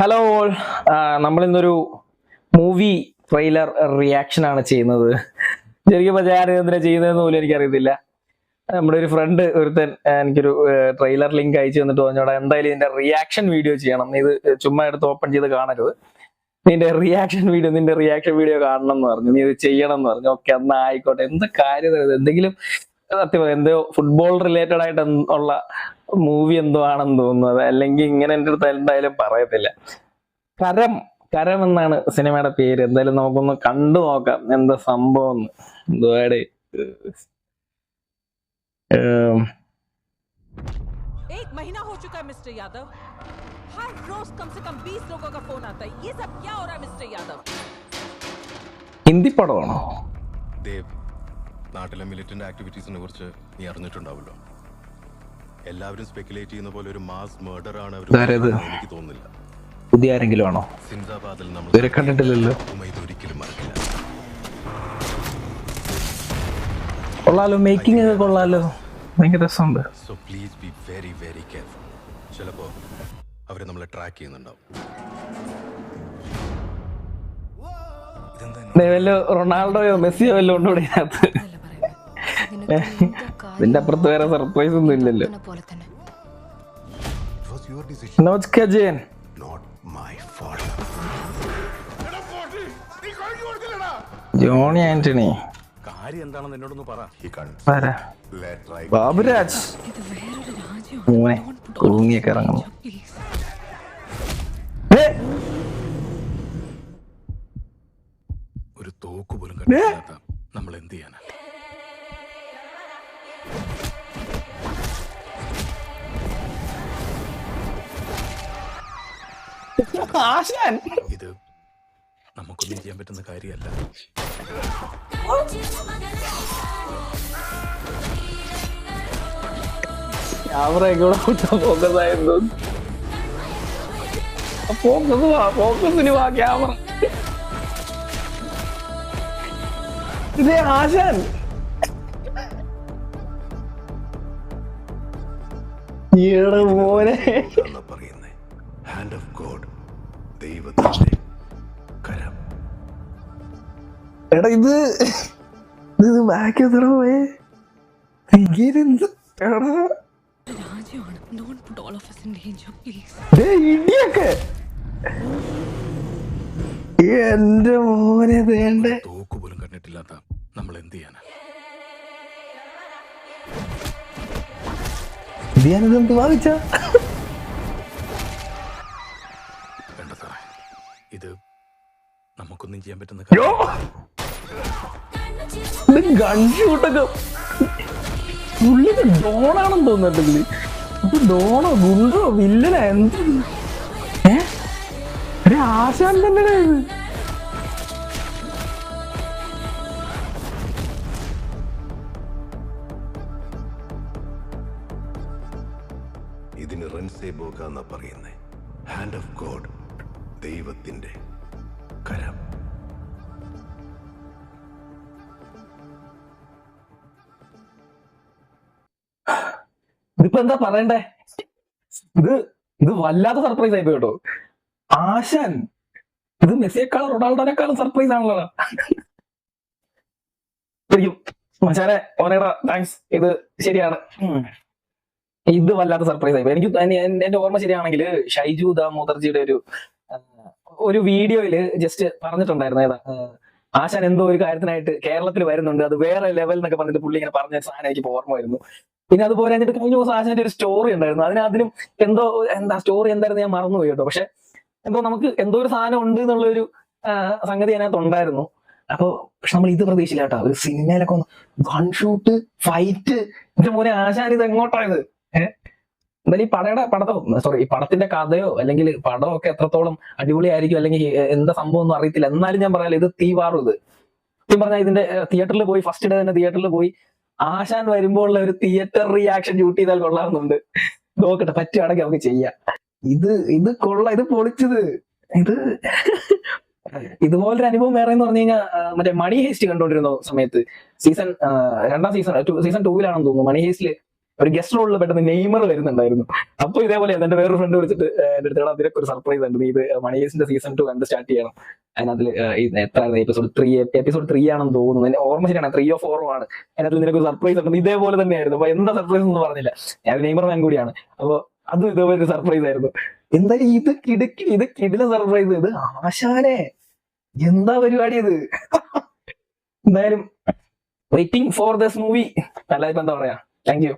Hello all നമ്മൾ ഇന്നൊരു movie trailer reaction ആണ് ചെയ്യുന്നത്. ശരിക്കും പറഞ്ഞാൽ ഞാൻ ചെയ്യുന്നതെന്ന് പോലും എനിക്കറിയത്തില്ല. നമ്മുടെ ഒരു ഫ്രണ്ട് ഒരുത്തൻ എനിക്കൊരു ട്രെയിലർ ലിങ്ക് അയച്ചു തന്നിട്ട് പറഞ്ഞോടാ എന്തായാലും ഇതിന്റെ റിയാക്ഷൻ വീഡിയോ ചെയ്യണം. ഇത് ചുമ്മാ എടുത്ത് ഓപ്പൺ ചെയ്ത് കാണരുത്. നിന്റെ റിയാക്ഷൻ വീഡിയോ നിന്റെ റിയാക്ഷൻ വീഡിയോ കാണണം എന്ന് പറഞ്ഞു. നീ ഇത് ചെയ്യണം എന്ന് പറഞ്ഞു. ഓക്കെ എന്നാ ആയിക്കോട്ടെ. എന്ത് കാര്യം എന്തെങ്കിലും സത്യം എന്തോ ഫുട്ബോൾ റിലേറ്റഡ് ആയിട്ട് ഉള്ള മൂവി എന്തോ ആണെന്ന് തോന്നുന്നത് അല്ലെങ്കിൽ ഇങ്ങനെ എൻ്റെ അടുത്ത് എന്തായാലും പറയത്തില്ല കരം കരം എന്നാണ് സിനിമയുടെ പേര് എന്തായാലും നമുക്കൊന്ന് കണ്ടു നോക്കാം എന്താ സംഭവം എന്ന് എന്തുവാടെ ഏം, एक महीना हो चुका है मिस्टर यादव हर रोज कम से कम 20 लोगों का फोन आता है ये सब क्या हो रहा है मिस्टर यादव ഹിന്ദി പടമാണോ ദേവ് നാട്ടിലെ മിലിറ്റന്റ് ആക്ടിവിറ്റീസിനെ കുറിച്ച് നീ അറിഞ്ഞിട്ടുണ്ടാവല്ലോ എല്ലാവരും സ്പെക്കുലേറ്റ് ചെയ്യുന്ന പോലെ ഒരു മാസ് മർഡർ ആണ് അവർ? എനിക്ക് തോന്നുന്നില്ല. പുതിയ ആരെങ്കിലും ആണോ? സിന്ദാബാദിൽ നമ്മൾ ഇവരെ കണ്ടിട്ടില്ലല്ലോ. ഇതൊരിക്കലും മറക്കില്ല. കൊള്ളാലോ മേക്കിംഗ് ഒക്കെ കൊള്ളാലോ. ഭയങ്കര രസമുണ്ട്. So please be very very careful ചിലപ്പോ അവരെ നമ്മളെ ട്രാക്ക് ചെയ്യുന്നുണ്ടാവും. റൊണാൾഡോയോ മെസ്സിയോ വല്ലോ ഉണ്ടോ ഇതിനകത്ത്? ഇതിന്റെ അപ്പുറത്ത് വേറെ സർപ്രൈസ് ഒന്നും ഇല്ലല്ലോ. ജോണി ആന്റണി. ബാബുരാജ്. മോനെ കുറുങ്ങിയൊക്കെ ഇറങ്ങുന്നു. ഒരു തോക്ക് പോലും കണ്ടില്ലാത്ത ആശാൻ. ഇത് നമുക്കൊന്നും ചെയ്യാൻ പറ്റുന്ന കാര്യമല്ല. ക്യാമറ കൂടെ ഫോക്കസ് ആയിരുന്നു. ഫോക്കസ് വാ ഫോക്കസിന് വാ ക്യാമറ. ഇതേ ആശാൻ. ഈടെ മോനെ. എടാ ഇത് ഇത് ബാക്ക് എത്ര പോയേ? എടാ. രാജ്യമാണ് don't put all of us in danger please ദേ ഇടിയൊക്കെ. എന്റെ മോനെ വേണ്ടേ. തോക്ക് പോലും കണ്ടിട്ടില്ലാത്ത നമ്മൾ എന്ത് ചെയ്യാനാ? ഇത് ഞാനിത് എന്ത് വാങ്ങിച്ച. പറ്റുന്ന പുള്ളിക്ക് ഡോണാണെന്ന് തോന്നുന്നുണ്ടെങ്കിൽ ഇത് ഡോണോ ഗുണ്ടോ വില്ലനാ എന്ത്? ഏ? ഒരു ആശാൻ ഇത്? ഇതിന് റൺസേ ബോക എന്നാ പറയുന്നേ. ഹാൻഡ് ഓഫ് ഗോഡ് ദൈവത്തിന്റെ കരം. ഇതിപ്പോ എന്താ പറയണ്ടേ? ഇത് ഇത് വല്ലാത്ത സർപ്രൈസ് ആയി കേട്ടോ ആശാൻ ഇത് മെസ്സിയേക്കാളും റൊണാൾഡോനേക്കാളും സർപ്രൈസ് ആണല്ലോ. മച്ചാനെ ഓനേടാ താങ്ക്സ് ഇത് ശരിയാണ്. ഇത് വല്ലാത്ത സർപ്രൈസ് ആയി എനിക്ക് എന്റെ ഓർമ്മ ശരിയാണെങ്കിൽ ഷൈജു ദാമോദർജിയുടെ ഒരു ഒരു വീഡിയോയിൽ ജസ്റ്റ് പറഞ്ഞിട്ടുണ്ടായിരുന്നു. ഏതാ ആശാൻ എന്തോ ഒരു കാര്യത്തിനായിട്ട് കേരളത്തിൽ വരുന്നുണ്ട്. അത് വേറെ ലെവൽ എന്നൊക്കെ പറഞ്ഞിട്ട് പുള്ളി ഇങ്ങനെ പറഞ്ഞ സാധനം എനിക്ക് ഓർമ്മ വരുന്നു. പിന്നെ അതുപോലെ എന്നിട്ട് കഴിഞ്ഞ ദിവസം ആശാന്റെ ഒരു സ്റ്റോറി ഉണ്ടായിരുന്നു. അതിനകത്തിലും എന്തോ എന്താ സ്റ്റോറി എന്തായിരുന്നു ഞാൻ മറന്നുപോയി കേട്ടോ. പക്ഷെ എന്തോ നമുക്ക് എന്തോ ഒരു സാധനം ഉണ്ട് എന്നുള്ള ഒരു സംഗതി അതിനകത്ത് ഉണ്ടായിരുന്നു. അപ്പൊ പക്ഷെ നമ്മൾ ഇത് പ്രതീക്ഷിച്ചില്ല കേട്ടോ. ഒരു സിനിമയിലൊക്കെ ഒന്ന് വൺ ഷൂട്ട് ഫൈറ്റ് എന്റെ മോനെ ആശാൻ ഇത് എങ്ങോട്ടായത് എന്തായാലും ഈ പടയുടെ പടത്തോ സോറി ഈ പടത്തിന്റെ കഥയോ അല്ലെങ്കിൽ പടമോ ഒക്കെ എത്രത്തോളം അടിപൊളിയായിരിക്കും അല്ലെങ്കിൽ എന്താ സംഭവം ഒന്നും അറിയത്തില്ല. എന്നാലും ഞാൻ പറയാം ഇത് തീവാറും ഇത്. സത്യം പറഞ്ഞാൽ ഇതിന്റെ തിയേറ്ററിൽ പോയി ഫസ്റ്റ് ഡേ തന്നെ തിയേറ്ററിൽ പോയി ആശാൻ വരുമ്പോൾ ഉള്ള ഒരു തിയേറ്റർ റിയാക്ഷൻ ഷൂട്ട് ചെയ്താൽ കൊള്ളാമെന്നുണ്ട്. നോക്കട്ടെ പറ്റുവാണെങ്കിൽ നമുക്ക് ചെയ്യാം. ഇത് ഇത് കൊള്ള ഇത് പൊളിച്ചത്. ഇത് ഇതുപോലൊരു അനുഭവം വേറെ എന്ന് പറഞ്ഞു കഴിഞ്ഞാൽ മറ്റേ മണി ഹേസ്റ്റ് കണ്ടോണ്ടിരുന്ന സമയത്ത്? സീസൺ രണ്ടാം സീസൺ സീസൺ ടൂവിലാണെന്ന് തോന്നുന്നു. മണി ഹേസ്റ്റിൽ ഒരു ഗസ്റ്റ് റോളിൽ പെട്ടെന്ന് നെയ്മർ വരുന്നുണ്ടായിരുന്നു. അപ്പൊ ഇതേപോലെ എന്റെ വേറൊരു ഫ്രണ്ട് വിളിച്ചിട്ട് എന്റെ അടുത്ത് അതിലൊക്കെ ഒരു സർപ്രൈസ് ഉണ്ട്. നീ ഇത് മണിയേഴ്സിന്റെ സീസൺ ടു കണ്ട് സ്റ്റാർട്ട് ചെയ്യണം. അതിനകത്തിൽ എത്ര എപ്പിസോഡ് ത്രീ എപ്പിസോഡ് ത്രീ ആണെന്ന് തോന്നുന്നു. എന്റെ ഓർമ്മ ശരിയാണ്. ത്രീയോ ഫോറോ ആണ്. അതിനകത്ത് നിനക്ക് സർപ്രൈസ് ഉണ്ട്. ഇതേപോലെ തന്നെയായിരുന്നു. അപ്പൊ എന്താ സർപ്രൈസ് എന്ന് പറഞ്ഞില്ല. ഞാൻ നെയ്മർ മാൻ കൂടിയാണ്. അപ്പൊ അതും ഇതേപോലെ ഒരു സർപ്രൈസ് ആയിരുന്നു. എന്തായാലും ഇത് കിടക്കി ഇത് കിടില സർപ്രൈസ് ഇത് ആശാനെ എന്താ പരിപാടി ഇത്? എന്തായാലും വെയിറ്റിംഗ് ഫോർ ദസ് മൂവി അല്ലാതെ എന്താ പറയാ? Thank you